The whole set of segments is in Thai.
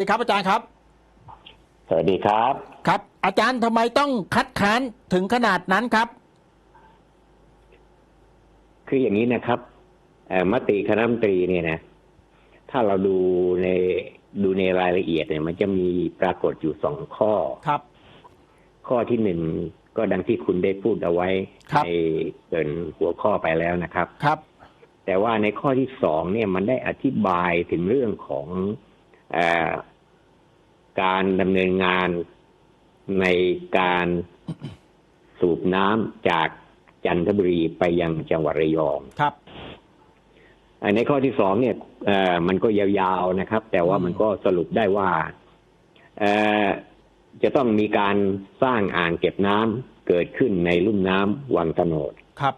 สวัสดีครับอาจารย์ครับ สวัสดีครับ ครับ อาจารย์ทำไมต้องคัดค้านถึงขนาดนั้นครับ คืออย่างนี้นะครับเอ่อมติคณะรัฐมนตรีเนี่ยนะ ถ้าเราดูในดูในรายละเอียดเนี่ย มันจะมีปรากฏอยู่สองข้อครับ ข้อที่หนึ่งก็ดังที่คุณได้พูดเอาไว้ครับในเกรินหัวข้อไปแล้วนะครับครับ แต่ว่าในข้อที่สองเนี่ยมันได้อธิบายถึงเรื่องของเออ การดำเนินงานในการสูบน้ำจากจันทบุรีไปยังจังหวัดระยองครับอ่าในข้อที่สองเนี่ยเอ่อมันก็ยาวๆนะครับ แต่ว่าอืมมันก็สรุปได้ว่าเอ่อจะต้องมีการสร้างอ่างเก็บน้ำเกิดขึ้นในลุ่มน้ำวังตโนดครับ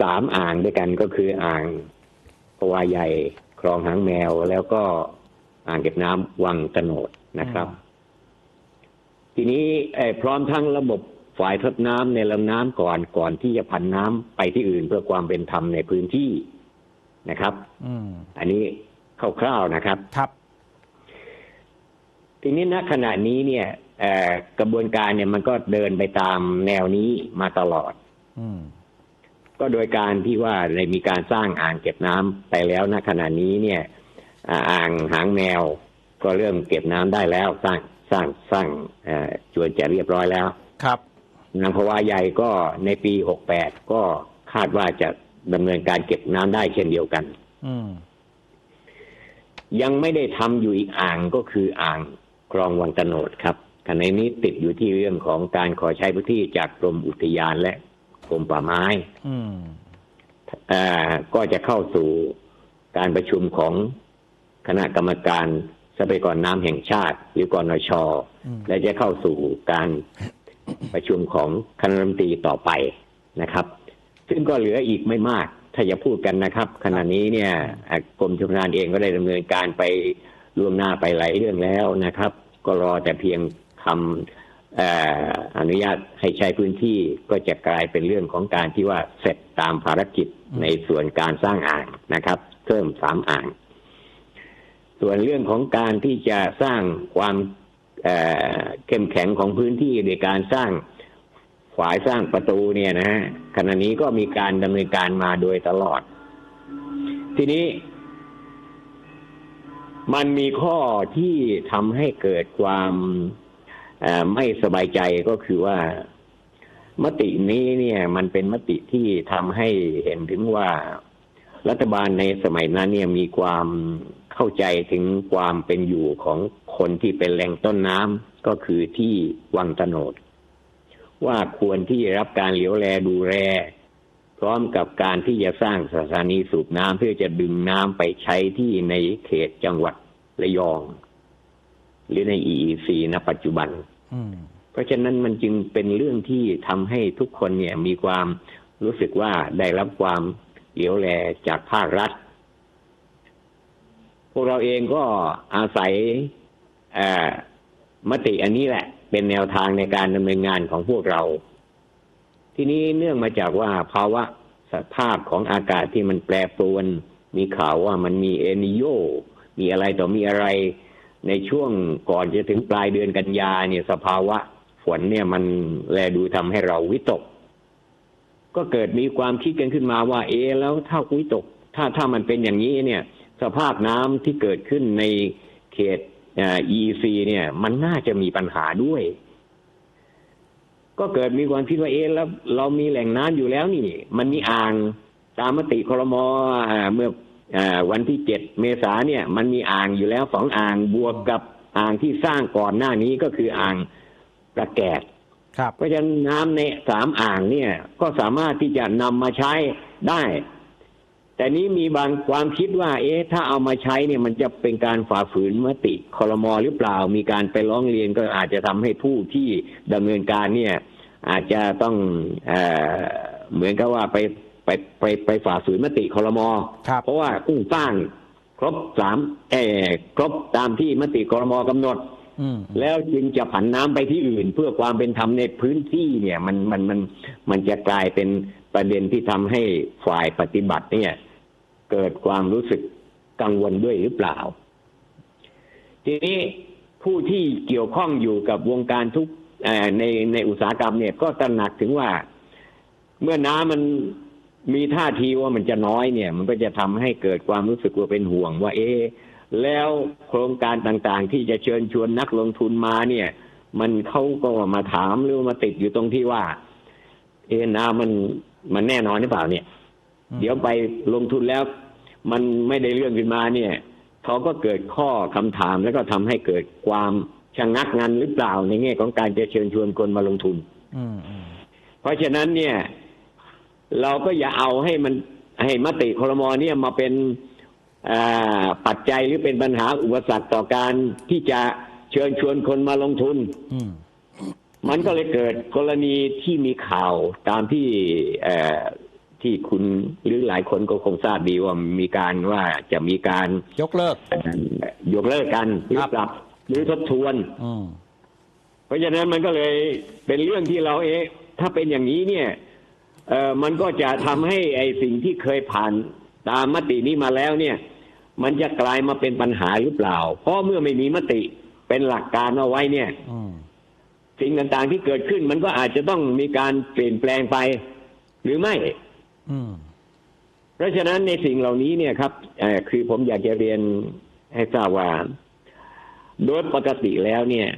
สามอ่างด้วยกันก็คืออ่างพวาใหญ่คลองหางแมวแล้วก็ อ่างเก็บน้ำวังตโนดนะครับ ทีนี้เอ่อพร้อมทั้งระบบฝ่ายทดน้ำในลำน้ำก่อนก่อนที่จะพันน้ำไปที่อื่นเพื่อความเป็นธรรมในพื้นที่นะครับ อืมอันนี้คร่าวๆนะครับครับ ทีนี้ณขณะนี้เนี่ยเอ่อกระบวนการเนี่ยมันก็เดินไปตามแนวนี้มาตลอดอืมก็โดยการที่ว่าได้มีการสร้างอ่างเก็บน้ำไปแล้วณขณะนี้เนี่ย อ่าอ่างหางแมวก็เริ่มเก็บน้ำได้แล้ว สร้างสร้างสร้างเอ่อจวนจะเรียบร้อยแล้ว ครับนางพวาใหญ่ก็ในปี68ก็คาดว่าจะดำเนินการเก็บน้ำได้เช่นเดียวกัน อืมยังไม่ได้ทำอยู่อีกอ่างก็คืออ่างคลองวังตโนดครับขณะนี้ติดอยู่ที่เรื่องของการขอใช้พื้นที่จากกรมอุทยานและกรมป่าไม้อืมเอ่อก็จะเข้าสู่การประชุมของ คณะกรรมการทรัพยากรน้ำแห่งชาติ หรือกรนชอืมและจะเข้าสู่การประชุมของคณะรัฐมนตรีต่อไปนะครับ ซึ่งก็เหลืออีกไม่มาก ถ้าจะพูดกันนะครับ ขณะนี้เนี่ยอะกรมชลประทานเองก็ได้ดำเนินการไปล่วงหน้าไปหลายเรื่องแล้วนะครับ ก็รอแต่เพียงคำเอ่ออนุญาตให้ใช้พื้นที่ก็จะกลายเป็นเรื่องของการที่ว่าเสร็จตามภารกิจอืมในส่วนการสร้างอ่างนะครับ เพิ่มสามอ่าง ส่วนเรื่องของการที่จะสร้างความเเข้มแข็งของพื้นที่โดยการสร้างฝายสร้างประตูเนี่ยนะฮะขณะนี้ก็มีการดำเนินการมาโดยตลอด ทีนี้ มันมีข้อที่ทำให้เกิดความไม่สบายใจก็คือว่ามตินี้เนี่ย มันเป็นมติที่ทำให้เห็นถึงว่ารัฐบาลในสมัยนั้นเนี่ยมีความ เข้าใจถึงความเป็นอยู่ของคนที่เป็นแหล่งต้นน้ำก็คือที่วังตโนด ว่าควรที่จะรับการเหลียวแลดูแลพร้อมกับการที่จะสร้างสถานีสูบน้ำเพื่อจะดึงน้ำไปใช้ที่ในเขตจังหวัดระยอง หรือใน EEC ณปัจจุบันอืมเพราะฉะนั้นมันจึงเป็นเรื่องที่ทำให้ทุกคนเนี่ยมีความรู้สึกว่าได้รับความเหลียวแลจากภาครัฐ พวกเราเองก็อาศัยมติอันนี้แหละ เป็นแนวทางในการดำเนินงานของพวกเรา ทีนี้เนื่องมาจากว่าภาวะสภาพของอากาศที่มันแปรปรวน มีข่าวว่ามันมีเอนิโย มีอะไรต่อมีอะไร ในช่วงก่อนจะถึงปลายเดือนกันยาเนี่ยสภาวะฝนเนี่ยมันแลดูทำให้เราวิตก ก็เกิดมีความคิดกันขึ้นมาว่า เอ แล้วถ้าวิตก ถ้าถ้ามันเป็นอย่างนี้เนี่ย สภาพน้ำที่เกิดขึ้นในเขตเอ่อ EEC เนี่ย มันน่าจะมีปัญหาด้วย ก็เกิดมีความคิดว่าเอะแล้ว เรามีแหล่งน้ำอยู่แล้วนี่ มันมีอ่างตามมติครมอ่าเมื่ออ่าวันที่เจ็ดเมษาเนี่ย มันมีอ่างอยู่แล้วสองอ่างบวกกับอ่างที่สร้างก่อนหน้านี้ก็คืออ่างประแกดครับเพราะฉะนั้นน้ำในสามอ่างเนี่ย ก็สามารถที่จะนำมาใช้ได้ แต่นี้มีบางความคิดว่า เอ๊ะถ้าเอามาใช้เนี่ยมันจะเป็นการฝ่าฝืนมติคอรมอหรือเปล่า มีการไปร้องเรียนก็อาจจะทำให้ผู้ที่ดำเนินการเนี่ย อาจจะต้องเออเหมือนกับว่าไปไปไปไปฝ่าฝืนมติคอรมอครับเพราะว่ากู้สร้างครบสามเออครบตามที่มติคอรมอกำหนดอืมแล้วจึงจะผันน้ำไปที่อื่น เพื่อความเป็นธรรมในพื้นที่เนี่ย มันมันมันมันจะกลายเป็นประเด็นที่ทำให้ฝ่ายปฏิบัติเนี่ย เกิดความรู้สึกกังวลด้วยหรือเปล่า ทีนี้ผู้ที่เกี่ยวข้องอยู่กับวงการทุกในในอุตสาหกรรมเนี่ยก็ตระหนักถึงว่า เมื่อน้ำมันมีท่าทีว่ามันจะน้อยเนี่ย มันก็จะทำให้เกิดความรู้สึกว่าเป็นห่วง ว่า เอ๊แล้วโครงการต่างๆ ที่จะเชิญชวนนักลงทุนมาเนี่ย มันเขาก็มาถามหรือมาติดอยู่ตรงที่ว่า เอ๊น้ำมันมันแน่นอนหรือเปล่าเนี่ย เดี๋ยวไปลงทุนแล้วมันไม่ได้เรื่องขึ้นมาเนี่ยเขาก็เกิดข้อคำถามแล้วก็ทำให้เกิดความชะงักงันหรือเปล่าในแง่ของการจะเชิญชวนคนมาลงทุนอืมอืมเพราะฉะนั้นเนี่ย เราก็อย่าเอาให้มันให้มติคลมเนี่ยมาเป็นอ่าปัจจัยหรือเป็นปัญหาอุปสรรคต่อการที่จะเชิญชวนคนมาลงทุนอืมมันก็เลยเกิดกรณีที่มีข่าวตามที่เอ่อ ที่คุณหรือหลายคนก็คงทราบดีว่ามีการว่าจะมีการยกเลิกเอ่อยกเลิกกันหรือครับปรับหรือทบทวนอืมเพราะฉะนั้นมันก็เลยเป็นเรื่องที่เราเอ๊ะถ้าเป็นอย่างนี้เนี่ยเออมันก็จะทำให้ไอ้สิ่งที่เคยผ่านตามมตินี้มาแล้วเนี่ย มันจะกลายมาเป็นปัญหาหรือเปล่า เพราะเมื่อไม่มีมติเป็นหลักการเอาไว้เนี่ยอืมสิ่งต่างๆที่เกิดขึ้น มันก็อาจจะต้องมีการเปลี่ยนแปลงไป หรือไม่อืม เพราะฉะนั้นในสิ่งเหล่านี้เนี่ยครับเอ่อคือผมอยากจะเรียนให้ทราบว่าโดยปกติแล้วเนี่ย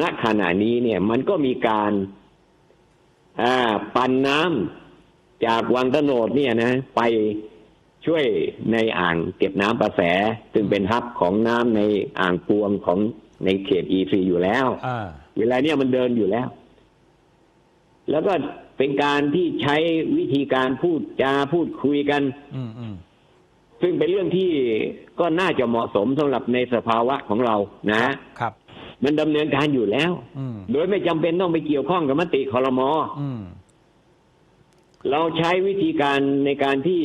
ณ ขณะนี้เนี่ย มันก็มีการอ่าปันน้ำจากวังตะโนดเนี่ยนะ ไปช่วยในอ่างเก็บน้ำประแส ซึ่งเป็นฮับของน้ำในอ่างปวงของในเขตอีซีอยู่แล้วอ่าเวลาเนี่ยมันเดินอยู่แล้ว แล้วก็เป็นการที่ใช้วิธีการพูดจาพูดคุยกัน อืมอืมซึ่งเป็นเรื่องที่ก็น่าจะเหมาะสมสำหรับในสภาวะของเรานะครับ มันดำเนินการอยู่แล้วอืมโดยไม่จำเป็นต้องไปเกี่ยวข้องกับมติคอรมออืมเราใช้วิธีการในการที่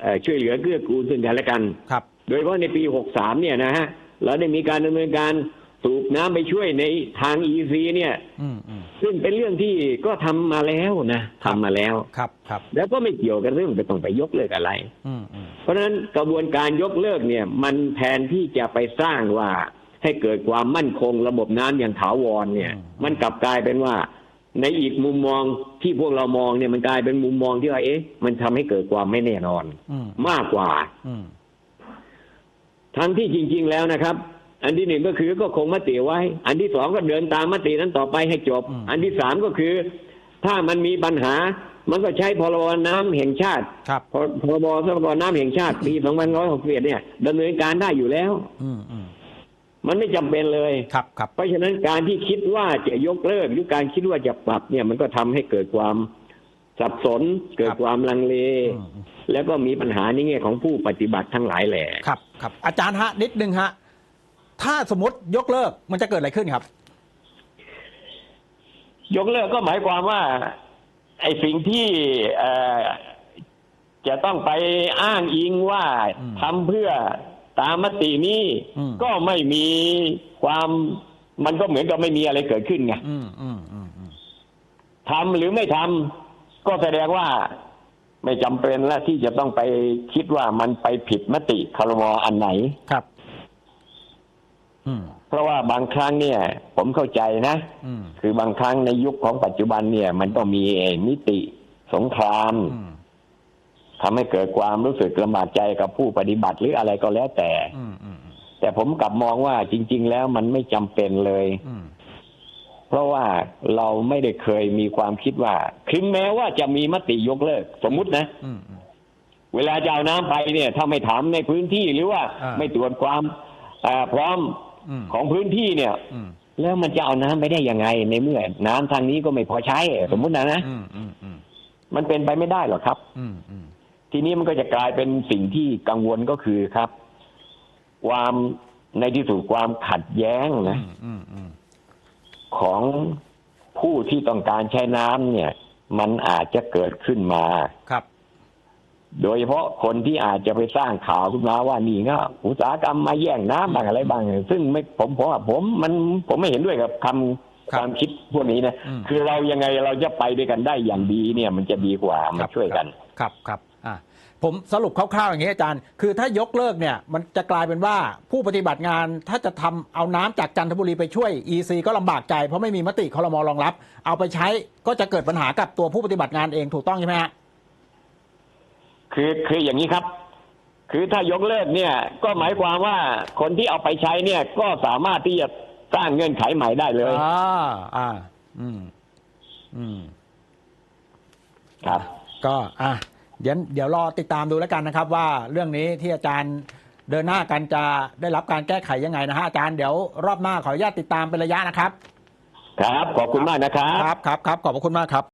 เอ่อช่วยเหลือเกื้อกูลซึ่งกันและกัน ครับ โดยเฉพาะในปี 63 เนี่ยนะฮะ เราได้มีการดำเนินการสูบน้ำไปช่วยในทาง EC เนี่ยอืมอืม ซึ่งเป็นเรื่องที่ก็ทำมาแล้วนะทำมาแล้วครับครับ แล้วก็ไม่เกี่ยวกับเรื่องไปต้องไปยกเลิกอะไรอืมอืมเพราะฉะนั้นกระบวนการยกเลิกเนี่ย มันแทนที่จะไปสร้างว่าให้เกิดความมั่นคงระบบน้ำอย่างถาวรเนี่ย มันกลับกลายเป็นว่า ในอีกมุมมองที่พวกเรามองเนี่ยมันกลายเป็นมุมมองที่ว่าเอ๊ะมันทำให้เกิดความไม่แน่นอนอืมมากกว่าอืมทั้งที่จริง ๆแล้วนะครับ อันที่หนึ่งก็คือก็คงมติไว้ อันที่สองก็เดินตามมตินั้นต่อไปให้จบ อันที่สามก็คือ ถ้ามันมีปัญหา มันก็ใช้พรบน้ำแห่งชาติครับพรพรบทรัพยากรน้ำแห่งชาติปี2561เนี่ยดำเนินการได้อยู่แล้ว อืมอืมมันไม่จำเป็นเลยครับครับเพราะฉะนั้นการที่คิดว่าจะยกเลิกหรือการคิดว่าจะปรับเนี่ย มันก็ทำให้เกิดความสับสนเกิดความลังเลอืมอืมแล้วก็มีปัญหาในแง่ของผู้ปฏิบัติทั้งหลายแหละครับ ครับ อาจารย์ฮะนิดนึงฮะ ถ้าสมมติยกเลิกมันจะเกิดอะไรขึ้นครับ ยกเลิกก็หมายความว่า ไอ้สิ่งที่เอ่อจะต้องไปอ้างอิงว่าอืมทำเพื่อตามมตินี้อืมก็ไม่มีความมันก็เหมือนกับไม่มีอะไรเกิดขึ้นไงอืมอืมอืมอืมทำหรือไม่ทำก็แสดงว่าไม่จำเป็นแล้วที่จะต้องไปคิดว่ามันไปผิดมติคารมออันไหนครับอืม เพราะว่าบางครั้งเนี่ย ผมเข้าใจนะอืมคือบางครั้งในยุคของปัจจุบันเนี่ย มันต้องมีไอ้นิติสงครามอืมทำให้เกิดความรู้สึกลำบากใจกับผู้ปฏิบัติหรืออะไรก็แล้วแต่อืมอืมอืมแต่ผมกลับมองว่าจริง ๆ แล้วมันไม่จำเป็นเลยอืมเพราะว่าเราไม่ได้เคยมีความคิดว่า ถึงแม้ว่าจะมีมติยกเลิก สมมุตินะอืมอืมเวลาจะเอาน้ำไปเนี่ย ถ้าไม่ถามในพื้นที่หรือว่าอ่าไม่ตรวจความอ่าพร้อมอืม ของพื้นที่เนี่ยอืมแล้วมันจะเอาน้ำไปได้ยังไงในเมื่อ น้ำทางนี้ก็ไม่พอใช้ สมมุตินะนะอืมอืมอืมมันเป็นไปไม่ได้หรอกครับอืมอืมทีนี้มันก็จะกลายเป็นสิ่งที่กังวลก็คือครับ ความในที่สุดความขัดแย้งนะอืมอืมของผู้ที่ต้องการใช้น้ำเนี่ย มันอาจจะเกิดขึ้นมาครับ โดยเฉพาะคนที่อาจจะไปสร้างข่าวขึ้นมาว่านี่ก็อุตสาหกรรมมาแย่งน้ำบ้างอะไรบ้าง ซึ่งไม่ผมผมว่าผมมันผมไม่เห็นด้วยกับคำครับความคิดพวกนี้นะอืมคือเรายังไงเราจะไปด้วยกันได้อย่างดีเนี่ยมันจะดีกว่าคมารับช่วยกัน ครับครับอ่าผมสรุปคร่าวๆอย่างนี้อาจารย์ คือถ้ายกเลิกเนี่ยมันจะกลายเป็นว่าผู้ปฏิบัติงานถ้าจะทำเอาน้ำจากจันทบุรีไปช่วย EC ก็ลำบากใจเพราะไม่มีมติคอรมอรองรับ เอาไปใช้ก็จะเกิดปัญหากับตัวผู้ปฏิบัติงานเองถูกต้องใช่ไหมฮะ คือคืออย่างนี้ครับ คือถ้ายกเลิกเนี่ย ก็หมายความว่าคนที่เอาไปใช้เนี่ย ก็สามารถที่จะสร้างเงื่อนไขใหม่ได้เลยอ่าอ่า อืม อืม ครับ ก็ อะเดี๋ยวเดี๋ยวรอติดตามดูแล้วกันนะครับ ว่าเรื่องนี้ที่อาจารย์เดินหน้ากันจะได้รับการแก้ไขยังไงนะฮะอาจารย์เดี๋ยวรอบหน้าขออนุญาตติดตามเป็นระยะนะครับ ครับ ขอบคุณมากนะครับ ครับครับครับขอบพระคุณมากครับ